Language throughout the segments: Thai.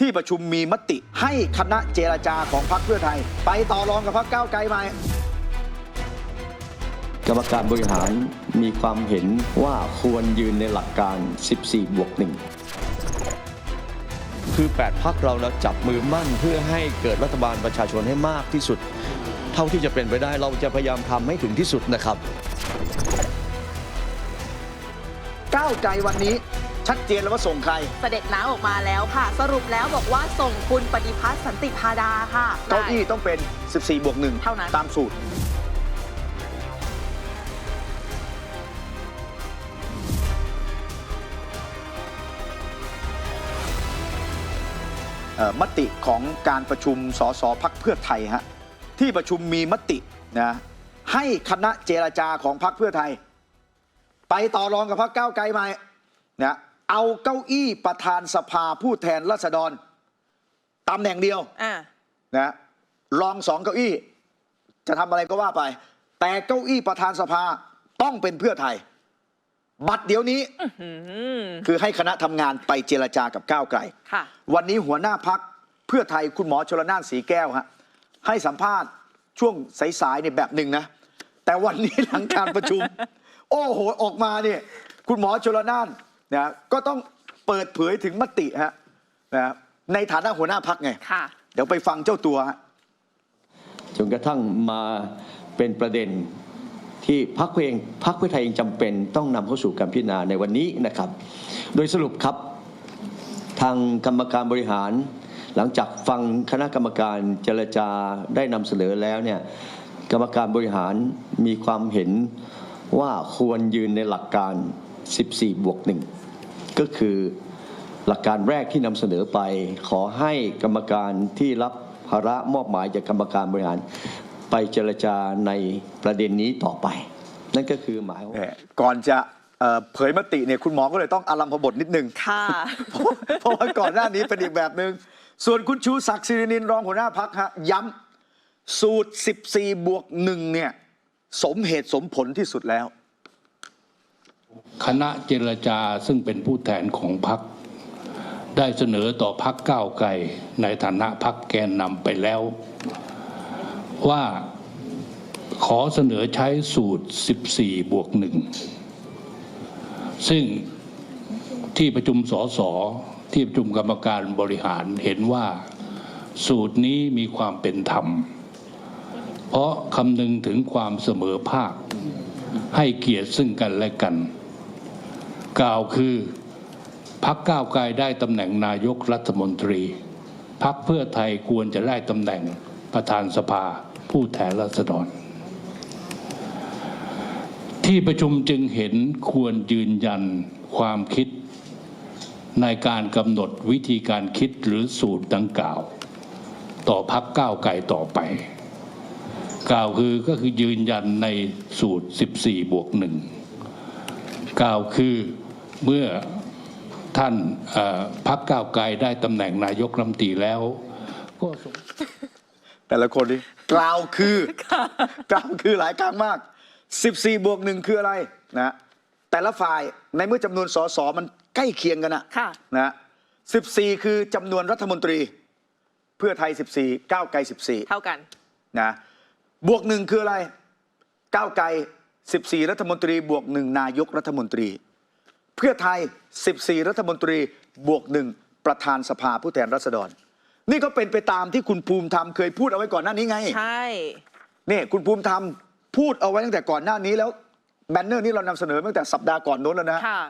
ที่ประชุมมีมติให้คณะเจรจาของพรรคเพื่อไทย ไปต่อรองกับพรรคก้าวไกลไหมกรรมการบริหารมีความเห็นว่าควรยืนในหลักการ 14 บวกหนึ่งคือ 8 พักเราเราจับมือมั่นเพื่อให้เกิดรัฐบาลประชาชนให้มากที่สุด เท่าที่จะเป็นไปได้เราจะพยายามทำให้ถึงที่สุดนะครับ ก้าวไกลวันนี้ ชัดเจนแล้วว่าส่งใคร เสด็จน้ำออกมาแล้วค่ะ สรุปแล้วบอกว่าส่งคุณปฏิพัฒน์สันติพาดาค่ะ เก้าอี้ต้องเป็น 14 บวกหนึ่งเท่านั้น ตามสูตร เอ่อมติของการประชุมสสพักเพื่อไทยฮะที่ประชุมมีมตินะให้คณะเจรจาของพักเพื่อไทย ไปต่อรองกับพักก้าวไกลไหมนะ เอาเก้าอี้ประธานสภาผู้แทนราษฎรตำแหน่งเดียวอ่านะรองสองเก้าอี้ จะทำอะไรก็ว่าไป แต่เก้าอี้ประธานสภาต้องเป็นเพื่อไทย บัตรเดี๋ยวนี้ อืมคือให้คณะทำงานไปเจรจากับก้าวไกล ค่ะ วันนี้หัวหน้าพักเพื่อไทยคุณหมอชลนานสีแก้วฮะให้สัมภาษณ์ช่วงสายๆเนี่ยแบบหนึ่งนะ แต่วันนี้หลังการประชุม โอ้โห ออกมาเนี่ย คุณหมอชลนาน นะก็ต้องเปิดเผยถึงมติฮะนะในฐานะหัวหน้าพักไง ค่ะ เดี๋ยวไปฟังเจ้าตัวฮะ จนกระทั่งมาเป็นประเด็นที่พักเองพักเพื่อไทยเองจำเป็นต้องนำเข้าสู่การพิจารณาในวันนี้นะครับ โดยสรุปครับ ทางกรรมการบริหาร หลังจากฟังคณะกรรมการเจรจาได้นำเสนอแล้วเนี่ยกรรมการบริหารมีความเห็นว่าควรยืนในหลักการ 14 บวกหนึ่ง ก็คือหลักการแรกที่นำเสนอไป ขอให้กรรมการที่รับภาระมอบหมายจากกรรมการบริหาร ไปเจรจาในประเด็นนี้ต่อไป นั่นก็คือหมายว่าแหมก่อนจะเอ่อเผยมติเนี่ยคุณหมอก็เลยต้องอารัมพบทนิดนึง ค่ะ เพราะเพราะว่าก่อนหน้านี้เป็นอีกแบบหนึง่ง ส่วนคุณชูศักดิ์สิรินินรองหัวหน้าพักฮะย้ำสูตร 14 บวกหนึ่งเนี่ย สมเหตุสมผลที่สุดแล้ว คณะเจรจาซึ่งเป็นผู้แทนของพรรคได้เสนอต่อพรรคก้าวไกลในฐานะพรรคแกนนำไปแล้ว ว่าขอเสนอใช้สูตร 14 บวกหนึ่งซึ่งที่ประชุมสสที่ประชุมกรรมการบริหารเห็นว่าสูตรนี้มีความเป็นธรรม เพราะคำนึงถึงความเสมอภาค ให้เกียรติซึ่งกันและกัน กล่าวคือพักก้าวไกลได้ตำแหน่งนายกรัฐมนตรี พักเพื่อไทยควรจะได้ตำแหน่งประธานสภาผู้แทนราษฎร ที่ประชุมจึงเห็นควรยืนยันความคิด ในการกำหนดวิธีการคิดหรือสูตรดังกล่าว ต่อพักก้าวไกลต่อไป กล่าวคือก็คือยืนยันในสูตร 14 บวกหนึ่งกล่าวคือ เมื่อท่านเอ่อพักก้าวไกลได้ตำแหน่งนายกรัฐมนตรีแล้วก็สมแต่ละคนนี่กล่าวคือกล่าวคือหลายครั้งมาก 14 บวกหนึ่งคืออะไรนะแต่ละฝ่ายในเมื่อจำนวนสสมันใกล้เคียงกันอะค่ะนะ14 คือจำนวนรัฐมนตรี เพื่อไทย 14 ก้าวไกล 14 เท่ากันนะบวกหนึ่งคืออะไรก้าวไกล 14 รัฐมนตรี บวกหนึ่งนายกรัฐมนตรี เพื่อไทย 14 รัฐมนตรีบวกหนึ่งประธานสภาผู้แทนราษฎร นี่ก็เป็นไปตามที่คุณภูมิธรรมเคยพูดเอาไว้ก่อนหน้านี้ไงใช่นี่คุณภูมิธรรมพูดเอาไว้ตั้งแต่ก่อนหน้านี้แล้วแบนเนอร์นี้เรานำเสนอตั้งแต่สัปดาห์ก่อนโน้นแล้วนะค่ะ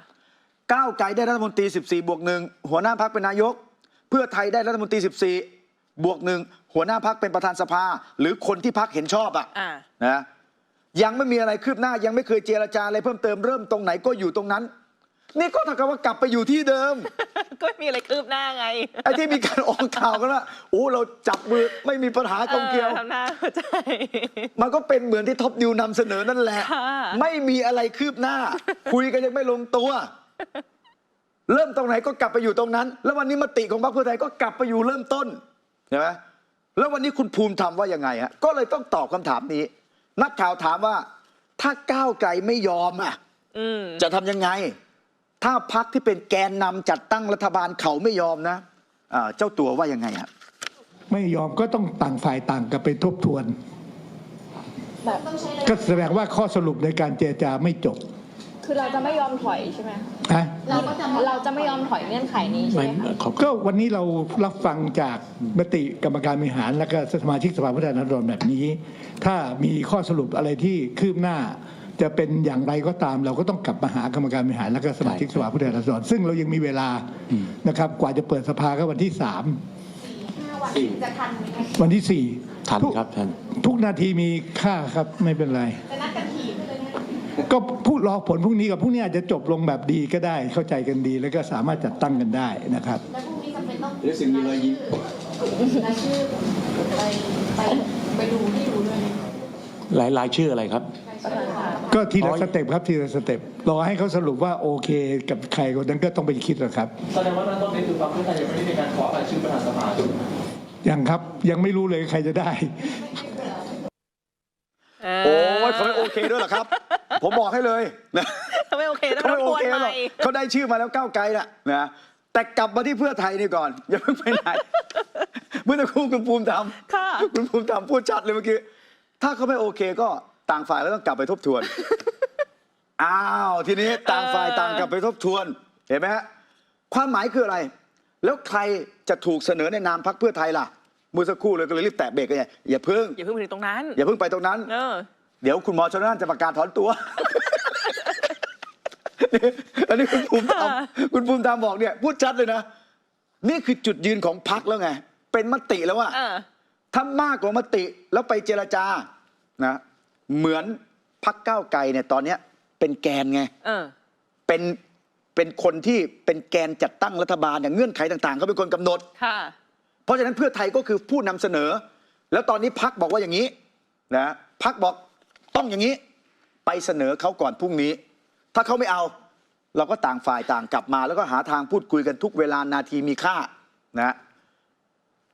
ก้าวไกลได้รัฐมนตรี 14 บวกหนึ่งหัวหน้าพักเป็นนายก เพื่อไทยได้รัฐมนตรี 14 บวกหนึ่งหัวหน้าพักเป็นประธานสภา หรือคนที่พักเห็นชอบอะอ่านะยังไม่มีอะไรคืบหน้ายังไม่เคยเจรจาอะไรเพิ่มเติมเริ่มตรงไหนก็อยู่ตรงนั้น นี่ก็เท่ากับว่ากลับไปอยู่ที่เดิม ก็ไม่มีอะไรคืบหน้าไงไอ้ที่มีการออกข่าวกันว่าโอ้เราจับมือไม่มีปัญหากลมเกลียว ออทำหน้าเข้าใจ มันก็เป็นเหมือนที่ท็อปนิวนำเสนอนั่นแหละ ค่ะ ไม่มีอะไรคืบหน้า คุยกันยังไม่ลงตัว เริ่มตรงไหนก็กลับไปอยู่ตรงนั้น แล้ววันนี้มติของพรรคเพื่อไทยก็กลับไปอยู่เริ่มต้นใช่ไหมแล้ววันนี้คุณภูมิธรรมว่ายังไงฮะก็เลยต้องตอบคำถามนี้ นักข่าวถามว่า ถ้าก้าวไกลไม่ยอมอะ อืมจะทำยังไง ถ้าพักที่เป็นแกนนำจัดตั้งรัฐบาลเขาไม่ยอมนะอ่าเจ้าตัวว่ายังไงฮะไม่ยอมก็ต้องต่างฝ่ายต่างกันไปทบทวน ก็แสดงว่าข้อสรุปในการเจรจาไม่จบ คือเราจะไม่ยอมถอยใช่ไหมคะนะเราก็จะเราจะไม่ยอมถอยเงื่อนไขนี้ใช่ไหมคะก็วันนี้เรารับฟังจากมติกรรมการบริหารและก็สมาชิกสภาผู้แทนราษฎรแบบนี้ ถ้ามีข้อสรุปอะไรที่คืบหน้า จะเป็นอย่างไรก็ตาม เราก็ต้องกลับมาหากรรมการบริหารและก็สมาชิกสภาผู้แทนราษฎรซึ่งเรายังมีเวลานะครับ กว่าจะเปิดสภาก็วันที่สามวันที่สี่ทันทุกครับท่านทุกนาทีมีค่าครับไม่เป็นไรก็พูดรอผลพรุ่งนี้กับพรุ่งนี้อาจจะจบลงแบบดีก็ได้ เข้าใจกันดีแล้วก็สามารถจัดตั้งกันได้นะครับหรือสิ่งมีรอยยิ้มหลายรายชื่ออะไรครับ ก็ทีละอ๋อสเต็ปครับทีละสเต็ปรอให้เขาสรุปว่าโอเคกับใครคนนั้นก็ต้องไปคิดนะครับแสดงว่าตอนนี้คือพรรคเพื่อไทยยังไม่ได้มีการขอรายชื่อประธานสภาใช่ไหมครับยังครับยังไม่รู้เลยใครจะได้โอ้ยเขาไม่โอเคด้วยเหรอครับ ผมบอกให้เลยนะเขาไม่โอเคต้องเขารไม่บโอกวนเคใหหรม่อกเขาได้ชื่อมาแล้วก้าวไกลน่ะนะแต่กลับมาที่เพื่อไทยนี่ก่อนอย่าเพิ่งไปไหนเมื่อตะครู่คุณภูมิธรรม ค่ะ คุณภูมิธรรมพูดชัดเลยเมื่อกี้ ถ้าเขาไม่โอเคก็ ต่างฝ่ายก็ต้องกลับไปทบทวน อ้าวทีนี้ต่างฝ่ายต่างกลับไปทบทวน เห็นไหมฮะความหมายคืออะไร แล้วใครจะถูกเสนอในนามพรรคเพื่อไทยล่ะเมื่อสักครู่เลยก็เลยรีบแตะเบรกกันไงอย่าเพิ่งอย่าเพิ่งไปถึงตรงนั้น อย่าเพิ่งไปตรงนั้น เออ เดี๋ยวคุณหมอชนน่านจะประกาศถอนตัว อันนี้คุณภูมิธรรมคุณภูมิธรรมบอกเนี่ยพูดชัดเลยนะ นี่คือจุดยืนของพรรคแล้วไง เป็นมติแล้วว่าเออถ้ามากกว่ามติแล้วไปเจรจานะ เหมือนพรรคก้าวไกลเนี่ยตอนเนี้ยเป็นแกนไงเออ เป็นเป็นคนที่เป็นแกนจัดตั้งรัฐบาลอย่างเงื่อนไขต่างๆเขาเป็นคนกำหนด ค่ะ เพราะฉะนั้นเพื่อไทยก็คือผู้นำเสนอ แล้วตอนนี้พักบอกว่าอย่างนี้นะพักบอกต้องอย่างนี้ ไปเสนอเขาก่อนพรุ่งนี้ ถ้าเขาไม่เอา เราก็ต่างฝ่ายต่างกลับมา แล้วก็หาทางพูดคุยกันทุกเวลานาทีมีค่านะ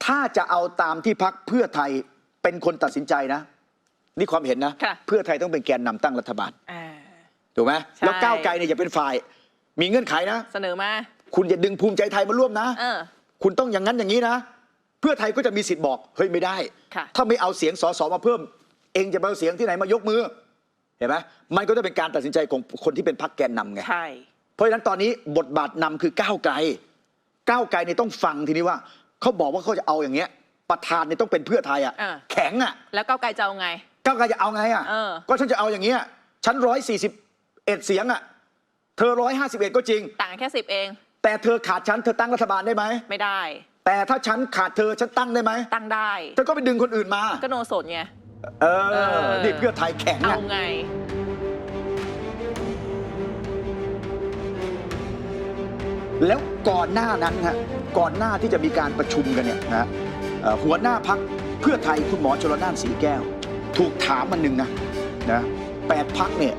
ถ้าจะเอาตามที่พักเพื่อไทยเป็นคนตัดสินใจนะ นี่ความเห็นนะ ค่ะ เพื่อไทยต้องเป็นแกนนำตั้งรัฐบาลอ่า ถูกไหมใช่ แล้วก้าวไกลเนี่ยอย่าเป็นฝ่าย มีเงื่อนไขนะ เสนอมา คุณอย่าดึงภูมิใจไทยมาร่วมนะ เออ คุณต้องอย่างนั้นอย่างนี้นะ เพื่อไทยก็จะมีสิทธิ์บอกเฮ้ยไม่ได้ ค่ะ ถ้าไม่เอาเสียงสสมาเพิ่ม เองจะไปเอาเสียงที่ไหนมายกมือ เห็นไหมมันก็จะเป็นการตัดสินใจของคนที่เป็นพรรคแกนนำไง ใช่ เพราะฉะนั้นตอนนี้บทบาทนำคือก้าวไกล ก้าวไกลเนี่ยต้องฟังทีนี้ว่า เขาบอกว่าเขาจะเอาอย่างเงี้ย ประธานเนี่ยต้องเป็นเพื่อไทยอะ อ่า แข็งอะ แล้วก้าวไกลจะเอาไง ก้าวไกลจะเอาไงอะ เออ ก็ฉันจะเอาอย่างเงี้ยฉันร้อยสี่สิบเอ็ดเสียงอะ เธอร้อยห้าสิบเอ็ดก็จริง ต่างกันแค่สิบเอง แต่เธอขาดฉันเธอตั้งรัฐบาลได้ไหม ไม่ได้ แต่ถ้าฉันขาดเธอฉันตั้งได้ไหม ตั้งได้ เธอก็ไปดึงคนอื่นมา ก็โนโสดไง เอเออ อ นี่เพื่อไทยแข็งเอาอะ ไง แล้วก่อนหน้านั้นฮะก่อนหน้าที่จะมีการประชุมกันเนี่ยนะเอ่อหัวหน้าพักเพื่อไทยคุณหมอชลนานสีแก้ว ถูกถามมันหนึ่งนะนะแปดพักเนี่ย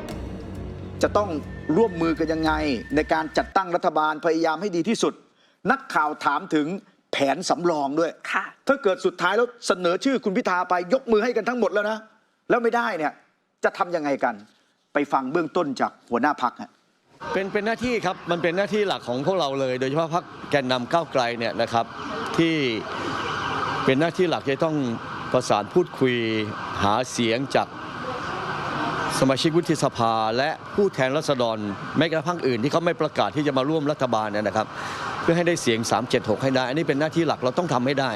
จะต้องร่วมมือกันยังไง ในการจัดตั้งรัฐบาลพยายามให้ดีที่สุด นักข่าวถามถึงแผนสำรองด้วย ค่ะ ถ้าเกิดสุดท้ายแล้วเสนอชื่อคุณพิธาไปยกมือให้กันทั้งหมดแล้วนะ แล้วไม่ได้เนี่ยจะทำยังไงกัน ไปฟังเบื้องต้นจากหัวหน้าพักฮะ เป็นเป็นหน้าที่ครับ มันเป็นหน้าที่หลักของพวกเราเลย โดยเฉพาะพรรคแกนนำก้าวไกลเนี่ยนะครับที่เป็นหน้าที่หลักที่ต้อง ประสานพูดคุยหาเสียงจากสมาชิกวุฒิสภา และผู้แทนรัษฎรแม้กระทั่งอื่นที่เขาไม่ประกาศที่จะมาร่วมรัฐบาลเนี่ยนะครับ เพื่อให้ได้เสียง 376 ให้ได้ อันนี้เป็นหน้าที่หลักเราต้องทำให้ได้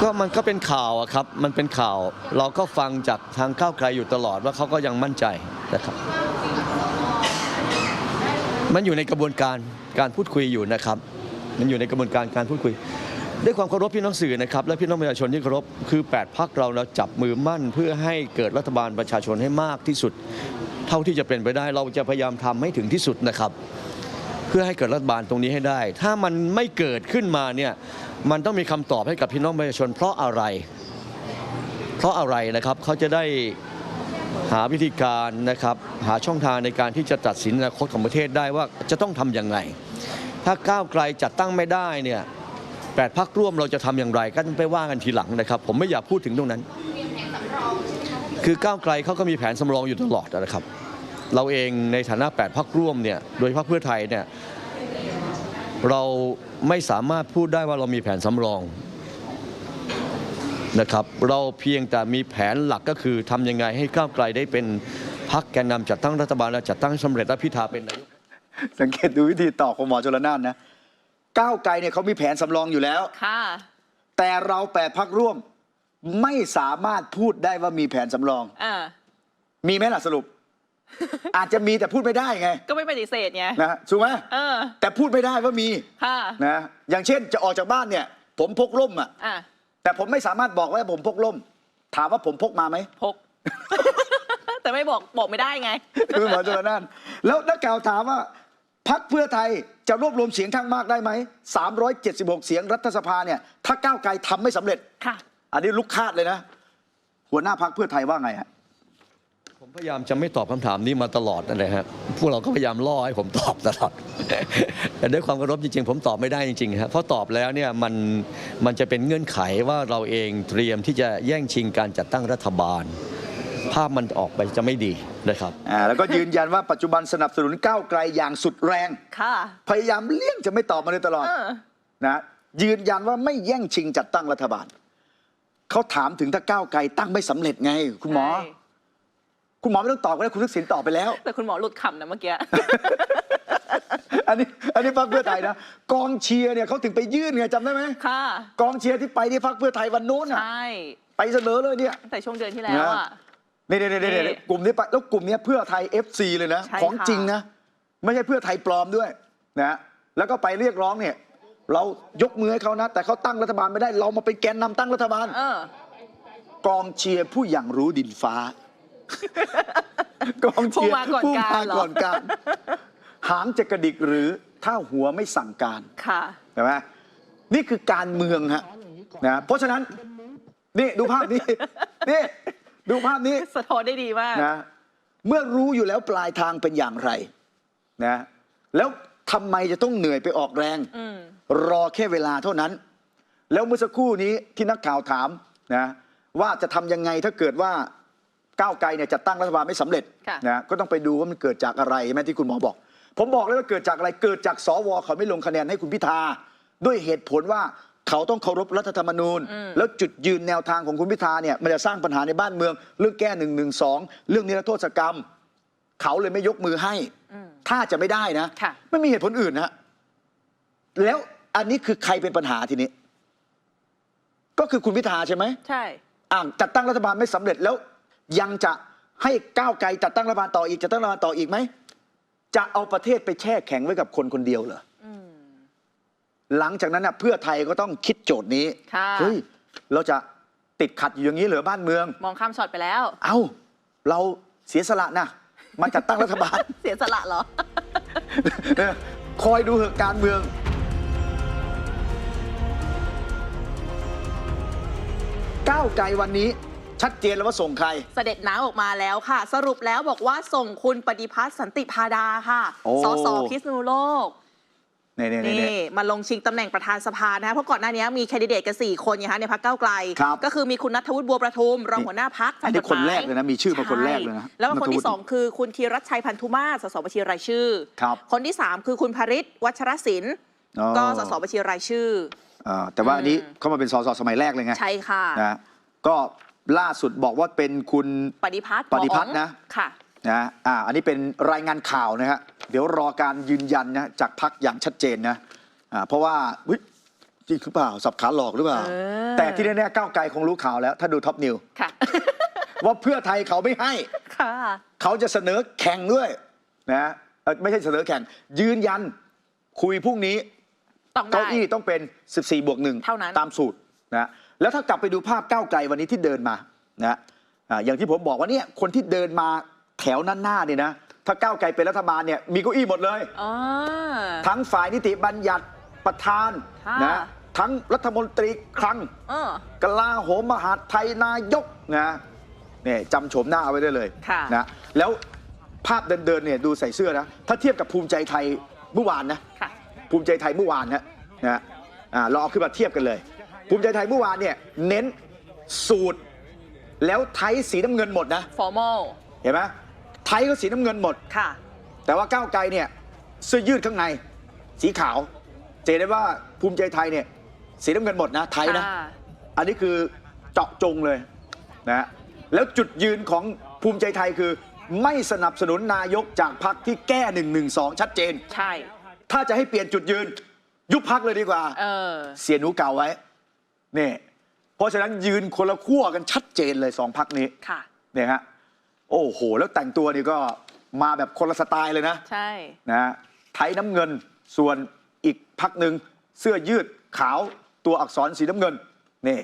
ก็มันก็เป็นข่าวอะครับ มันเป็นข่าว เราก็ฟังจากทางก้าวไกลอยู่ตลอดว่าเขาก็ยังมั่นใจนะครับ มันอยู่ในกระบวนการ การพูดคุยอยู่นะครับ มันอยู่ในกระบวนการการพูดคุย ด้วยความเคารพพี่น้องสื่อนะครับ และพี่น้องประชาชนที่เคารพคือ 8พักเราเราจับมือมั่น เพื่อให้เกิดรัฐบาลประชาชนให้มากที่สุด เท่าที่จะเป็นไปได้เราจะพยายามทำให้ถึงที่สุดนะครับ เพื่อให้เกิดรัฐบาลตรงนี้ให้ได้ ถ้ามันไม่เกิดขึ้นมาเนี่ยมันต้องมีคำตอบให้กับพี่น้องประชาชน เพราะอะไร เพราะอะไรนะครับเขาจะได้ หาวิธีการนะครับหาช่องทางในการที่จะตัดสินอนาคตของประเทศได้ว่าจะต้องทำอย่างไร ถ้าก้าวไกลจัดตั้งไม่ได้เนี่ยแปดพักร่วมเราจะทำอย่างไรก็ต้องไปว่ากันทีหลังนะครับ ผมไม่อยากพูดถึงตรงนั้น คือก้าวไกลเขาก็มีแผนสำรองอยู่ตลอดนะครับ เราเองในฐานะ8พักร่วมเนี่ยโดยพาะเพื่อไทยเนี่ยเราไม่สามารถพูดได้ว่าเรามีแผนสำรอง นะครับ เราเพียงแต่มีแผนหลักก็คือทำยังไงให้ก้าวไกลได้เป็นพักแกนนำจัดตั้งรัฐบาลและจัดตั้งให้สำเร็จและพิธาเป็นนายก สังเกตดูวิธีตอบของหมอชลนานนะก้าวไกลเนี่ยเขามีแผนสำรองอยู่แล้ว ค่ะ แต่เราแปดพักร่วม ไม่สามารถพูดได้ว่ามีแผนสำรอง อ่า มีไหมล่ะสรุป อาจจะมีแต่พูดไม่ได้ไงก็ไม่ปฏิเสธไง นะถูกไหมเออ แต่พูดไม่ได้ว่ามีค่ะ นะอย่างเช่นจะออกจากบ้านเนี่ย ผมพกร่มอะ อะ แต่ผมไม่สามารถบอกว่าผมพกร่ม ถามว่าผมพกมาไหมพก แต่ไม่บอกบอกไม่ได้ไง คือหมอชลนานแล้วนักข่าวถามว่าพักเพื่อไทยจะรวบรวมเสียงข้างมากได้ไหม 376 เสียงรัฐสภาเนี่ย ถ้าก้าวไกลทำไม่สำเร็จค่ะ อันนี้ลุกคาดเลยนะ หัวหน้าพักเพื่อไทยว่าไงฮะ ผมพยายามจะไม่ตอบคำถามนี้มาตลอดนั่นแหละครับพวกเราก็พยายามล่อให้ผมตอบตลอดแต่ด้วยความเคารพจริง ๆ ผมตอบไม่ได้จริงๆครับเพราะตอบแล้วเนี่ยมันมันจะเป็นเงื่อนไขว่าเราเองเตรียมที่จะแย่งชิงการจัดตั้งรัฐบาล ภาพมันออกไปจะไม่ดีนะครับอ่าแล้วก็ยืนยันว่าปัจจุบันสนับสนุนก้าวไกลอย่างสุดแรงค่ะพยายามเลี่ยงจะไม่ตอบมาเลยตลอดเออนะยืนยันว่าไม่แย่งชิงจัดตั้งรัฐบาลเขาถามถึงถ้าก้าวไกลตั้งไม่สำเร็จไง คุณหมอใช่ คุณหมอไม่ต้องตอบก็ได้คุณทักษิณตอบไปแล้ว แต่คุณหมอหลุดขำนะเมื่อกี้ อันนี้อันนี้พักเพื่อไทยนะ กองเชียร์เนี่ยเขาถึงไปยื่นไงจำได้ไหมค่ะ กองเชียร์ที่ไปที่พักเพื่อไทยวันนู้นใชอะ่ไปเสนอเลยเนี่ยตั้งแต่ช่วงเดือนที่แล้วอะนี่นี่นี่นี่นี่กลุ่มนี้ไปแล้วกลุ่มเนี้ยเพื่อไทย FC เลยนะใช่ของค่ะจริงนะ ไม่ใช่เพื่อไทยปลอมด้วยนะแล้วก็ไปเรียกร้องเนี่ย เรายกมือให้เขานะ แต่เขาตั้งรัฐบาลไม่ได้ เรามาเป็นแกนนำตั้งรัฐบาลเออกองเชียร์ผู้อย่างรู้ดินฟ้า กองเชียร์ผู้มาก่อนการเหรอผู้มาก่อนการหางจะกระดิกหรือถ้าหัวไม่สั่งการ ค่ะ ใช่ไหมนี่คือการเมืองฮะนะเพราะฉะนั้น นี่ดูภาพนี้ นี่ดูภาพนี้สะท้อนได้ดีมาก นะเมื่อรู้อยู่แล้วปลายทางเป็นอย่างไรนะแล้วทำไมจะต้องเหนื่อยไปออกแรง อืม รอแค่เวลาเท่านั้น แล้วเมื่อสักครู่นี้ที่นักข่าวถามนะว่าจะทำยังไงถ้าเกิดว่า ก้าวไกลเนี่ยจะตั้งรัฐบาลไม่สำเร็จค่ะนะก็ต้องไปดูว่ามันเกิดจากอะไรใช่ไหมที่คุณหมอบอก ผมบอกเลยว่าเกิดจากอะไรเกิดจากสวเขาไม่ลงคะแนนให้คุณพิธาด้วยเหตุผลว่าเขาต้องเคารพรัฐธรรมนูญ แล้วจุดยืนแนวทางของคุณพิธาเนี่ยมันจะสร้างปัญหาในบ้านเมือง เรื่องแก้หนึ่งหนึ่งสองเรื่องนิรโทษกรรม เขาเลยไม่ยกมือให้ ถ้าจะไม่ได้นะค่ะไม่มีเหตุผลอื่นนะแล้วอันนี้คือใครเป็นปัญหาทีนี้ ก็คือคุณพิธาใช่ไหมใช่อ่าจัดตั้งรัฐบาลไม่สำเร็จแล้ว ยังจะให้ก้าวไกลจัดตั้งรัฐบาลต่ออีกจัดตั้งรัฐบาลต่ออีกไหมจะเอาประเทศไปแช่แข็งไว้กับคนคนเดียวเหรออหลังจากนั้นน่ะเพื่อไทยก็ต้องคิดโจทย์นี้ค่ะเฮ้ยเราจะติดขัดอยู่อย่างนี้เหรอบ้านเมือง มองข้ามช็อตไปแล้ว เอ้า เราเสียสละนะมาจัดตั้งรัฐบาล เสียสละเหรอเนี่ยคอยดูเหตุการณ์เมืองก้าวไกลวันนี้ ชัดเจนแล้วว่าส่งใคร เสด็จน้ำออกมาแล้วค่ะ สรุปแล้วบอกว่าส่งคุณปฏิพัฒน์สันติพาดาค่ะโอ้ สสพิษณุโลกนี่นี่นี่ นี่มาลงชิงตำแหน่งประธานสภานะคะเพราะก่อนหน้านี้มีแคนดิเดตกัน4คนไงคะในพักเก้าวไกล ครับก็คือมีคุณนัทวุฒิบัวประทุม รองหัวหน้าพักอันนี้คนแรกเลยนะมีชื่อมาคนแรกเลยนะใช่แล้วก็คนที่นัทวุฒิสองคือคุณธีรัชชัยพันธุมาศสสบัญชีรายชื่อ ครับคนที่สามคือคุณภริศวัชรศิลป์อ๋อ ก็สสบัญชีรายชื่อ อ่าแต่ว่าอันนี้อืม เข้ามาเป็นสสสมัยแรกเลยไงใช่ค่ะ นะก็ ล่าสุดบอกว่าเป็นคุณปฏิพัฒน์ปฏิพัฒน์หมออ๋องนะค่ะนะอ่าอันนี้เป็นรายงานข่าวนะฮะเดี๋ยวรอการยืนยันนะจากพักอย่างชัดเจนนะอ่าเพราะว่าอุ๊ยจริงหรือเปล่า สับขาหลอกหรือเปล่าเออแต่ที่แน่ๆก้าวไกลคงรู้ข่าวแล้ว ถ้าดูท็อปนิวค่ะว่าเพื่อไทยเขาไม่ให้ค่ะเขาจะเสนอแข่งด้วยนะเอ่อไม่ใช่เสนอแข่ง ยืนยันคุยพรุ่งนี้ต้องได้เก้าอี้ต้องเป็น 14 บวกหนึ่งเท่านั้นตามสูตรนะ แล้วถ้ากลับไปดูภาพก้าวไกลวันนี้ที่เดินมานะอ่าอย่างที่ผมบอกว่าเนี่ยคนที่เดินมาแถวหน้าๆเนี่ยนะถ้าก้าวไกลเป็นรัฐบาลเนี่ยมีเก้าอี้หมดเลยอ๋อทั้งฝ่ายนิติบัญญัติประธานค่ะนะทั้งรัฐมนตรีคลังเออกลาโหมมหาดไทยนายกนะเนี่ยจำโฉมหน้าเอาไว้ได้เลยค่ะนะแล้วภาพเดินๆเนี่ยดูใส่เสื้อนะถ้าเทียบกับภูมิใจไทยเมื่อวานนะค่ะภูมิใจไทยเมื่อวานนะนะอ่าเราเอาขึ้นมาเทียบกันเลย ภูมิใจไทยเมื่อวานเนี่ยเน้นสูตร แล้วไทยสีน้ำเงินหมดนะ formal เห็นไหมไทยก็สีน้ำเงินหมด ค่ะ แต่ว่าก้าวไกลเนี่ยเสื้อยืดข้างใน สีขาวเจนได้ว่าภูมิใจไทยเนี่ยสีน้ำเงินหมดนะไทยนะ ค่ะ อันนี้คือเจาะจงเลยนะฮะแล้วจุดยืนของภูมิใจไทยคือ ไม่สนับสนุนนายกจากพรรคที่แก้1นึชัดเจน ใช่ ถ้าจะให้เปลี่ยนจุดยืน ยุบพักเลยดีกว่า เออ เสียหนูเก่าไว้ นี่เพราะฉะนั้นยืนคนละขั้วกันชัดเจนเลยสองพักนี้ค่ะ เนี่ยฮะโอ้โห แล้วแต่งตัวนี่ก็มาแบบคนละสไตล์เลยนะใช่นะฮะไทยน้ำเงินส่วนอีกพักหนึ่งเสื้อยืดขาวตัวอักษรสีน้ำเงินนี่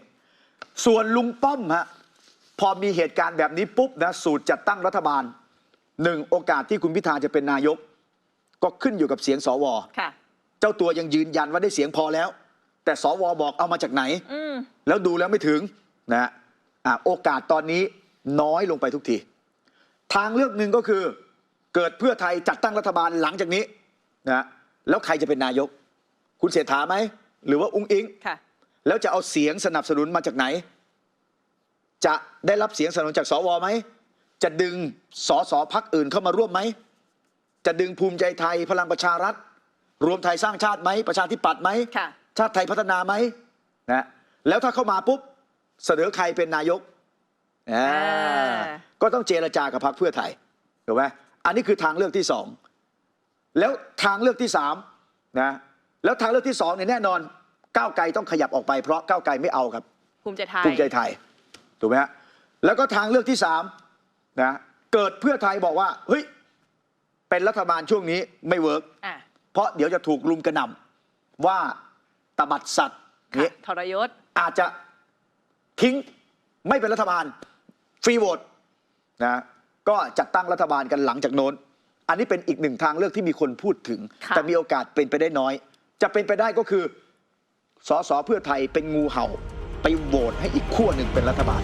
ส่วนลุงป้อมฮะพอมีเหตุการณ์แบบนี้ปุ๊บนะสูตรจัดตั้งรัฐบาลหนึ่งโอกาสที่คุณพิธาจะเป็นนายก ก็ขึ้นอยู่กับเสียงสว ค่ะ เจ้าตัวยังยืนยันว่าได้เสียงพอแล้ว แต่สวบอกเอามาจากไหนอืมแล้วดูแล้วไม่ถึงนะฮะอะโอกาสตอนนี้น้อยลงไปทุกที ทางเลือกหนึ่งก็คือ เกิดเพื่อไทยจัดตั้งรัฐบาลหลังจากนี้นะแล้วใครจะเป็นนายก คุณเศรษฐาไหม หรือว่าอุ้งอิงค่ะแล้วจะเอาเสียงสนับสนุนมาจากไหน จะได้รับเสียงสนับสนุนจากสวไหม จะดึงสสพักอื่นเข้ามาร่วมไหม จะดึงภูมิใจไทยพลังประชารัฐ รวมไทยสร้างชาติไหม ประชาธิปัตย์ไหมค่ะ ชาติไทยพัฒนาไหมนะแล้วถ้าเข้ามาปุ๊บเสนอใครเป็นนายกอ่าอ่าก็ต้องเจรจากับพรรคเพื่อไทยถูกไหมอันนี้คือทางเลือกที่สองแล้วทางเลือกที่สามนะแล้วทางเลือกที่สองเนี่ยแน่นอนก้าวไกลต้องขยับออกไปเพราะก้าวไกลไม่เอาครับภูมิใจไทยภูมิใจไทยถูกไหมฮะแล้วก็ทางเลือกที่สามนะเกิดเพื่อไทยบอกว่าเฮ้ยเป็นรัฐบาลช่วงนี้ไม่เวิร์กอะเพราะเดี๋ยวจะถูกลุมกระหน่ำว่า ตบัดสัตว์ค่ะนี้ทรยศ อาจจะทิ้งไม่เป็นรัฐบาล ฟรีโหวตนะก็จัดตั้งรัฐบาลกันหลังจากโน้น อันนี้เป็นอีกหนึ่งทางเลือกที่มีคนพูดถึง ค่ะ แต่มีโอกาสเป็นไปได้น้อย จะเป็นไปได้ก็คือสสเพื่อไทยเป็นงูเห่า ไปโหวตให้อีกขั้วหนึ่งเป็นรัฐบาล